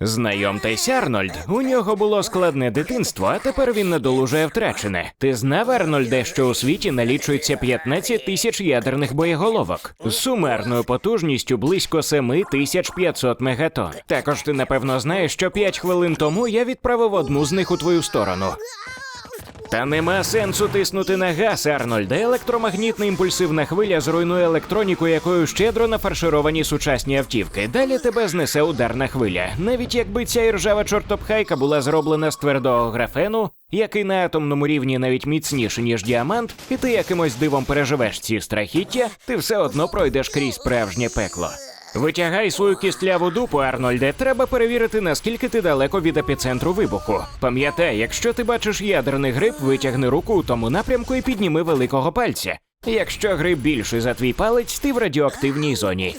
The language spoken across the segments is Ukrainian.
Знайомтесь, Арнольд. У нього було складне дитинство, а тепер він надолужує втрачене. Ти знав, Арнольде, що у світі налічується 15 тисяч ядерних боєголовок з сумарною потужністю близько 7500 мегатон. Також ти напевно знаєш, що 5 хвилин тому я відправив одну з них у твою сторону. Та нема сенсу тиснути на газ, Арнольде. Електромагнітна імпульсивна хвиля зруйнує електроніку, якою щедро нафаршировані сучасні автівки. Далі тебе знесе ударна хвиля. Навіть якби ця іржава чортопхайка була зроблена з твердого графену, який на атомному рівні навіть міцніший, ніж діамант, і ти якимось дивом переживеш ці страхіття, ти все одно пройдеш крізь справжнє пекло. Витягай свою кістляву дупу, Арнольде. Треба перевірити, наскільки ти далеко від епіцентру вибуху. Пам'ятай, якщо ти бачиш ядерний гриб, витягни руку у тому напрямку і підніми великого пальця. Якщо гриб більший за твій палець, ти в радіоактивній зоні.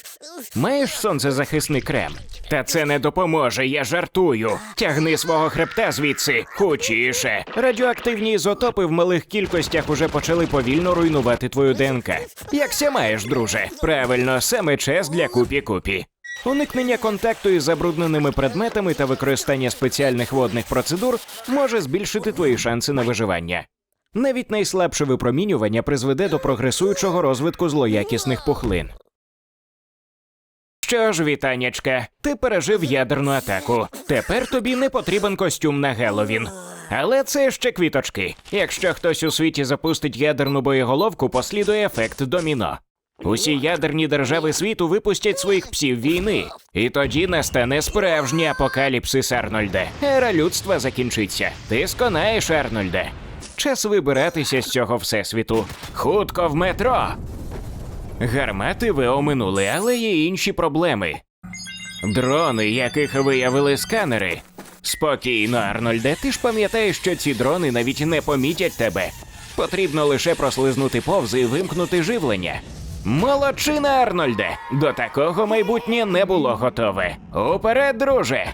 Маєш сонцезахисний крем? Та це не допоможе, я жартую. Тягни свого хребта звідси, хучіше. Радіоактивні ізотопи в малих кількостях уже почали повільно руйнувати твою ДНК. Якся маєш, друже? Правильно, саме час для купі-купі. Уникнення контакту із забрудненими предметами та використання спеціальних водних процедур може збільшити твої шанси на виживання. Навіть найслабше випромінювання призведе до прогресуючого розвитку злоякісних пухлин. Що ж, вітаннячка, ти пережив ядерну атаку. Тепер тобі не потрібен костюм на Геловін. Але це ще квіточки. Якщо хтось у світі запустить ядерну боєголовку, послідує ефект доміно. Усі ядерні держави світу випустять своїх псів війни, і тоді настане справжній апокаліпсис, Арнольде. Ера людства закінчиться. Ти сконаєш, Арнольде. Час вибиратися з цього всесвіту. Хутко в метро. Гармати ви оминули, але є інші проблеми. Дрони, яких виявили сканери. Спокійно, Арнольде, ти ж пам'ятаєш, що ці дрони навіть не помітять тебе. Потрібно лише прослизнути повз і вимкнути живлення. Молодчина, Арнольде! До такого майбутнє не було готове. Уперед, друже!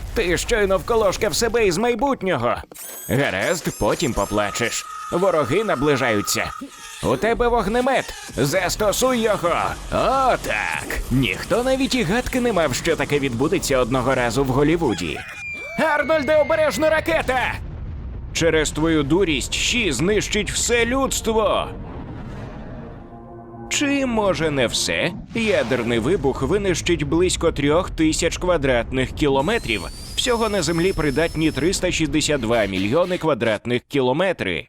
Ти щойно вколошкав себе із майбутнього. Гаразд, потім поплачеш. Вороги наближаються. У тебе вогнемет. Застосуй його. О, так. Ніхто навіть і гадки не мав, що таке відбудеться одного разу в Голівуді. Арнольде, обережно ракета! Через твою дурість Щі знищить все людство. Чи може не все? Ядерний вибух винищить близько трьох тисяч квадратних кілометрів. Всього на землі придатні 362 мільйони квадратних кілометри.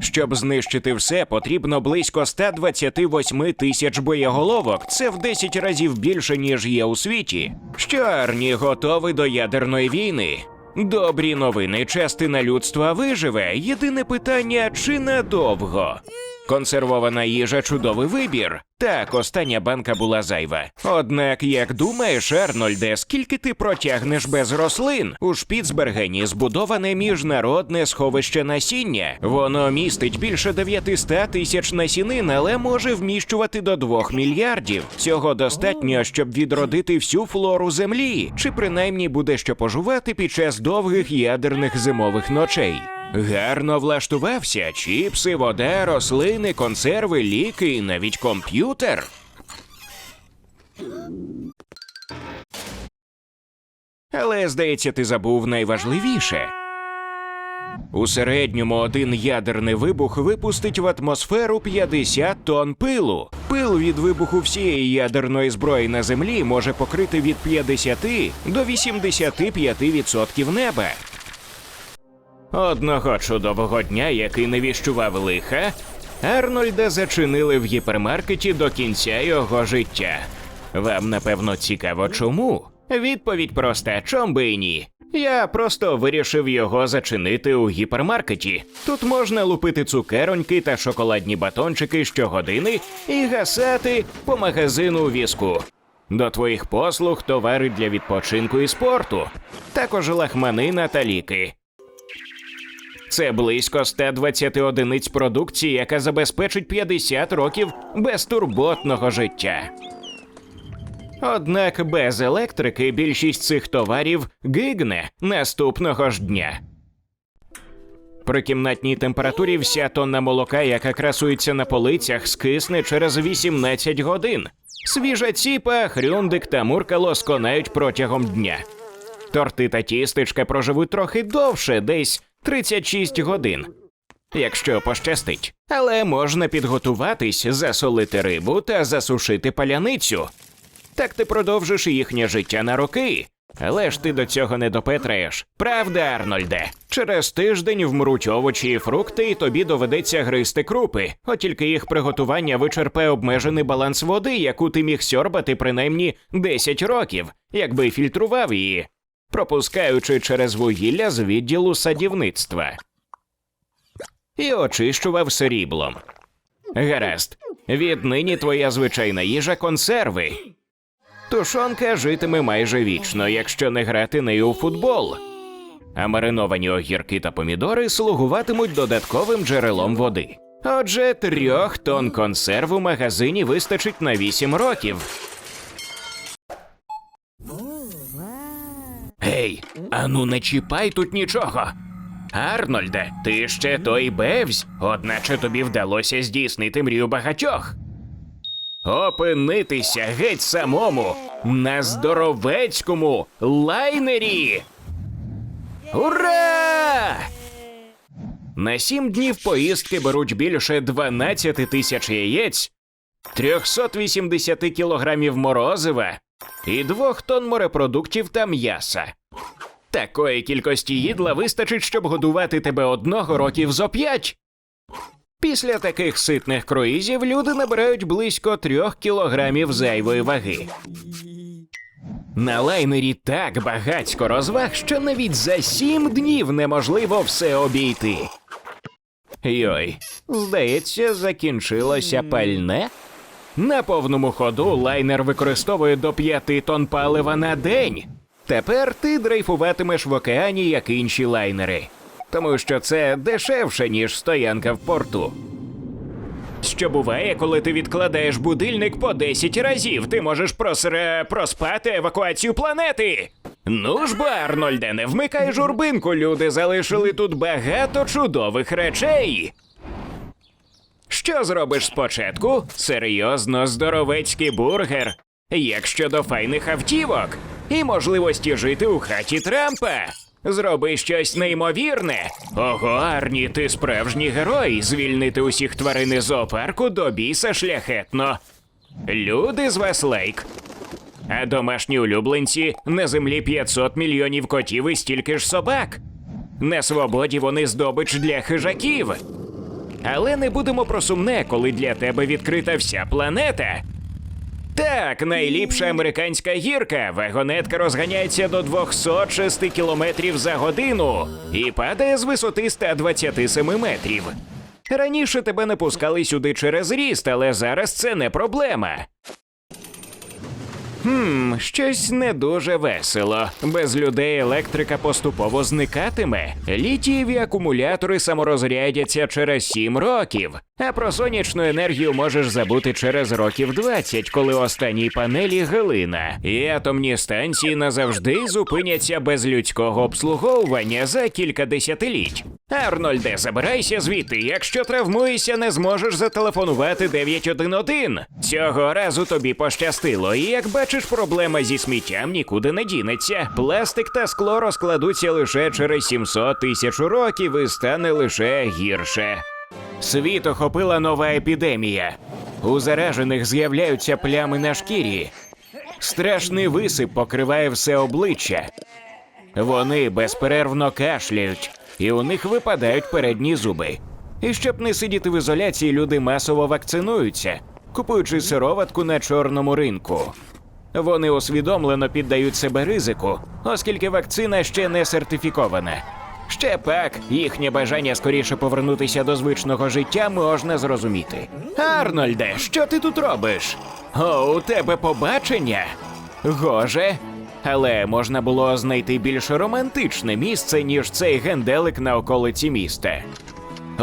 Щоб знищити все, потрібно близько 128 тисяч боєголовок. Це в 10 разів більше, ніж є у світі. Що Арні готовий до ядерної війни? Добрі новини, частина людства виживе. Єдине питання чи надовго? Консервована їжа чудовий вибір. Так, остання банка була зайва. Однак, як думаєш, Арнольде, скільки ти протягнеш без рослин? У Шпіцбергені збудоване міжнародне сховище насіння. Воно містить більше 900 тисяч насінин, але може вміщувати до 2 мільярдів. Цього достатньо, щоб відродити всю флору землі, чи принаймні буде що пожувати під час довгих ядерних зимових ночей. Гарно влаштувався чіпси, вода, рослини, консерви, ліки і навіть комп'ютер. Але, здається, ти забув найважливіше. У середньому один ядерний вибух випустить в атмосферу 50 тонн пилу. Пил від вибуху всієї ядерної зброї на землі може покрити від 50 до 85% неба. Одного чудового дня, який не віщував лиха, Арнольда зачинили в гіпермаркеті до кінця його життя. Вам напевно цікаво, чому? Відповідь проста, чом би і ні. Я просто вирішив його зачинити у гіпермаркеті. Тут можна лупити цукероньки та шоколадні батончики щогодини і гасати по магазину візку. До твоїх послуг товари для відпочинку і спорту, також лахманина та ліки. Це близько 120 одиниць продукції, яка забезпечить 50 років безтурботного життя. Однак без електрики більшість цих товарів гигне наступного ж дня. При кімнатній температурі вся тонна молока, яка красується на полицях, скисне через 18 годин. Свіжа ціпа, хрюндик та муркало сконають протягом дня. Торти та тістечка проживуть трохи довше, десь 36 годин. Якщо пощастить. Але можна підготуватись, засолити рибу та засушити паляницю. Так ти продовжиш їхнє життя на роки. Але ж ти до цього не допетраєш. Правда, Арнольде? Через тиждень вмруть овочі і фрукти, і тобі доведеться гризти крупи. От тільки їх приготування вичерпає обмежений баланс води, яку ти міг сьорбати принаймні 10 років, якби фільтрував її, пропускаючи через вугілля з відділу садівництва. І очищував сріблом. Гаразд, віднині твоя звичайна їжа консерви. Тушонка житиме майже вічно, якщо не грати нею у футбол. А мариновані огірки та помідори слугуватимуть додатковим джерелом води. Отже, трьох тонн консерв у магазині вистачить на 8 років. Гей, ану не чіпай тут нічого. Арнольде, ти ще той бевзь, одначе тобі вдалося здійснити мрію багатьох. Опинитися геть самому на здоровецькому лайнері. Ура! На сім днів поїздки беруть більше 12 тисяч яєць, 380 кілограмів морозива і двох тонн морепродуктів та м'яса. Такої кількості їдла вистачить, щоб годувати тебе одного років зо п'ять. Після таких ситних круїзів люди набирають близько трьох кілограмів зайвої ваги. На лайнері так багатько розваг, що навіть за сім днів неможливо все обійти. Йой, здається, закінчилося пальне. На повному ходу лайнер використовує до п'яти тонн палива на день. Тепер ти дрейфуватимеш в океані, як інші лайнери, тому що це дешевше, ніж стоянка в порту. Що буває, коли ти відкладаєш будильник по 10 разів, ти можеш просре... проспати евакуацію планети. Ну ж, бо, Арнольде, не вмикай журбинку, люди залишили тут багато чудових речей. Що зробиш спочатку? Серйозно здоровецький бургер. Як щодо файних автівок і можливості жити у хаті Трампа. Зроби щось неймовірне. Ого, Арні, ти справжній герой. Звільнити усіх тварин із зоопарку до біса шляхетно. Люди з Веслейк. А домашні улюбленці на землі 500 мільйонів котів і стільки ж собак. На свободі вони здобич для хижаків. Але не будемо про сумне, коли для тебе відкрита вся планета. Так, найліпша американська гірка. Вагонетка розганяється до 206 км за годину і падає з висоти 127 метрів. Раніше тебе не пускали сюди через ріст, але зараз це не проблема. Хм, щось не дуже весело. Без людей електрика поступово зникатиме. Літієві акумулятори саморозрядяться через 7 років. А про сонячну енергію можеш забути через років 20, коли останній панелі глина. І атомні станції назавжди зупиняться без людського обслуговування за кілька десятиліть. Арнольде, забирайся звідти. Якщо травмуєшся, не зможеш зателефонувати 911. Цього разу тобі пощастило, і як бачиш, проблема зі сміттям нікуди не дінеться. Пластик та скло розкладуться лише через 700 тисяч років і стане лише гірше. Світ охопила нова епідемія. У заражених з'являються плями на шкірі. Страшний висип покриває все обличчя. Вони безперервно кашляють, і у них випадають передні зуби. І щоб не сидіти в ізоляції, люди масово вакцинуються, купуючи сироватку на чорному ринку. Вони усвідомлено піддають себе ризику, оскільки вакцина ще не сертифікована. Ще пак їхнє бажання скоріше повернутися до звичного життя можна зрозуміти. Арнольде, що ти тут робиш? О, у тебе побачення? Гоже, Але можна було знайти більш романтичне місце, ніж цей генделик на околиці міста.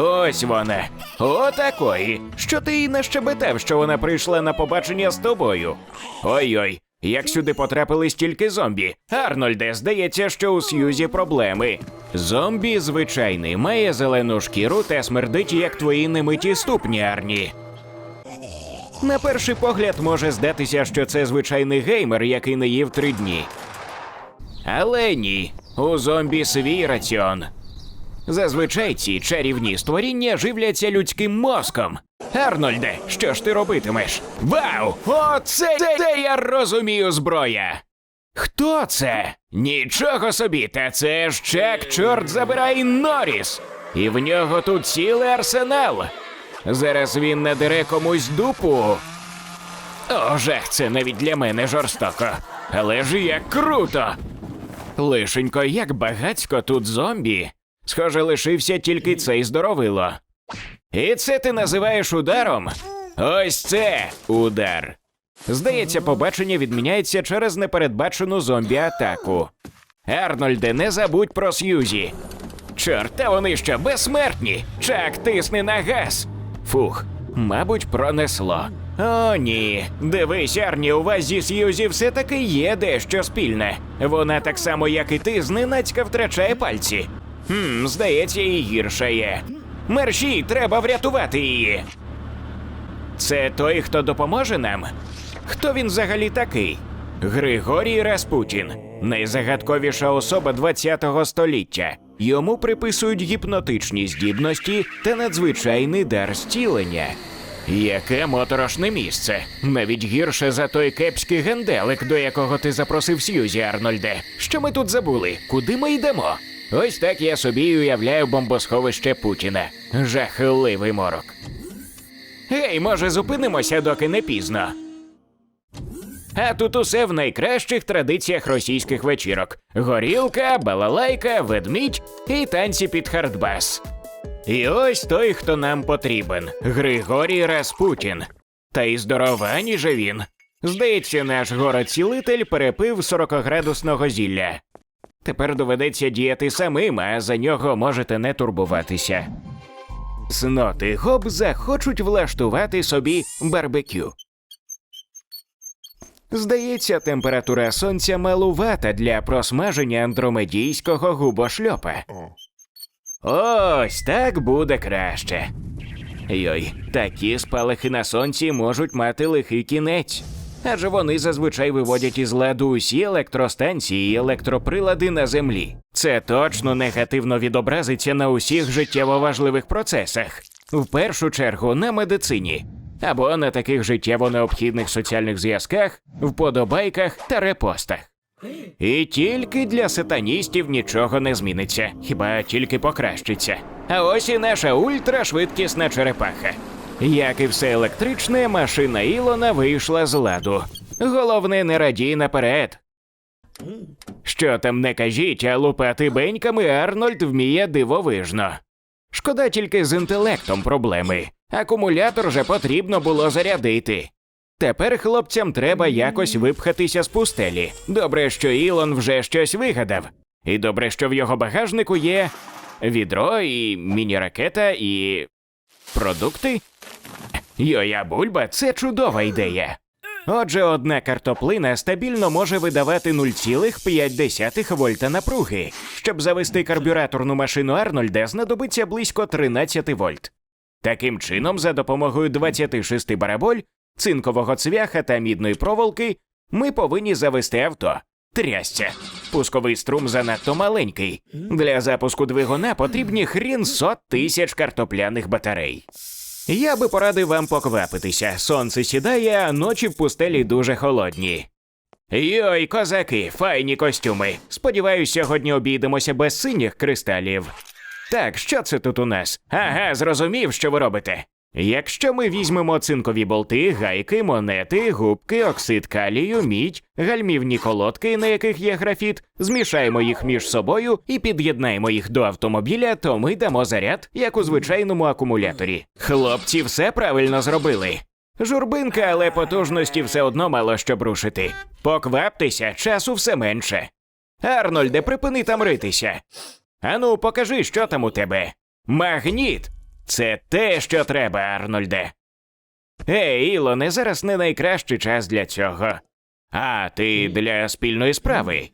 Ось вона. Отакої. Що ти їй нащебетав, що вона прийшла на побачення з тобою? Ой-ой, як сюди потрапили стільки зомбі. Арнольде, здається, що у Сьюзі проблеми. Зомбі звичайний, має зелену шкіру та смердить, як твої немиті ступні, Арні. На перший погляд може здатися, що це звичайний геймер, який не їв три дні. Але ні, у зомбі свій раціон. Зазвичай ці чарівні створіння живляться людським мозком. Арнольде, що ж ти робитимеш? Вау! Оце це, я розумію зброя! Хто це? Нічого собі, та це ж Чак, чорт забирай Норріс! І в нього тут цілий арсенал. Зараз він надере комусь дупу. О, жах, це навіть для мене жорстоко. Але ж як круто! Лишенько, як багацько тут зомбі. Схоже, лишився тільки цей здоровило. І це ти називаєш ударом? Ось це удар. Здається, побачення відміняється через непередбачену зомбі-атаку. Арнольде, не забудь про Сьюзі. Чорт, та вони що безсмертні. Чак, тисни на газ. Фух, мабуть, пронесло. О, ні. Дивись, Арні, у вас зі Сьюзі все таки є дещо спільне. Вона так само, як і ти, зненацька втрачає пальці. Хм, здається, і гірше є. Мерші, треба врятувати її. Це той, хто допоможе нам? Хто він взагалі такий? Григорій Распутін, найзагадковіша особа ХХ століття. Йому приписують гіпнотичні здібності та надзвичайний дар зцілення. Яке моторошне місце. Навіть гірше за той кепський генделик, до якого ти запросив Сьюзі, Арнольде. Що ми тут забули? Куди ми йдемо? Ось так я собі уявляю бомбосховище Путіна. Жахливий морок. Гей, може, зупинимося, доки не пізно. А тут усе в найкращих традиціях російських вечірок: горілка, балалайка, ведмідь і танці під хардбас. І ось той, хто нам потрібен Григорій Распутін. Та й здоровані же він. Здається, наш город-цілитель перепив 40-градусного зілля. Тепер доведеться діяти самим, а за нього можете не турбуватися. Сноти гоб захочуть влаштувати собі барбекю. Здається, температура сонця малувата для просмаження андромедійського губошльопа. Ось так буде краще. Йой, такі спалахи на сонці можуть мати лихий кінець. Адже вони зазвичай виводять із ладу усі електростанції і електроприлади на землі. Це точно негативно відобразиться на усіх життєво важливих процесах, в першу чергу на медицині, або на таких життєво необхідних соціальних зв'язках, вподобайках та репостах. І тільки для сатаністів нічого не зміниться, хіба тільки покращиться. А ось і наша ультрашвидкісна черепаха. Як і все електричне, машина Ілона вийшла з ладу. Головне, не радій наперед. Що там не кажіть, а лупати беньками Арнольд вміє дивовижно. Шкода тільки з інтелектом проблеми. Акумулятор же потрібно було зарядити. Тепер хлопцям треба якось випхатися з пустелі. Добре, що Ілон вже щось вигадав. І добре, що в його багажнику є відро і міні-ракета, і. Продукти. Йоя бульба це чудова ідея. Отже, одна картоплина стабільно може видавати 0,5 вольта напруги. Щоб завести карбюраторну машину Арнольда, знадобиться близько 13 вольт. Таким чином, за допомогою 26 бараболь, цинкового цвяха та мідної проволоки, ми повинні завести авто. Трясця. Пусковий струм занадто маленький. Для запуску двигуна потрібні хрін сот тисяч картопляних батарей. Я би порадив вам поквапитися. Сонце сідає, а ночі в пустелі дуже холодні. Йой, козаки, файні костюми. Сподіваюсь, сьогодні обійдемося без синіх кристалів. Так, що це тут у нас? Ага, зрозумів, що ви робите. Якщо ми візьмемо цинкові болти, гайки, монети, губки, оксид калію, мідь, гальмівні колодки, на яких є графіт, змішаємо їх між собою і під'єднаємо їх до автомобіля, то ми дамо заряд, як у звичайному акумуляторі. Хлопці все правильно зробили. Журбинка, але потужності все одно мало щоб рушити. Покваптеся, часу все менше. Арнольде, припини там ритися. Ану, покажи, що там у тебе. Магніт! Це те, що треба, Арнольде. Ей, Ілоне, зараз не найкращий час для цього. А, ти для спільної справи.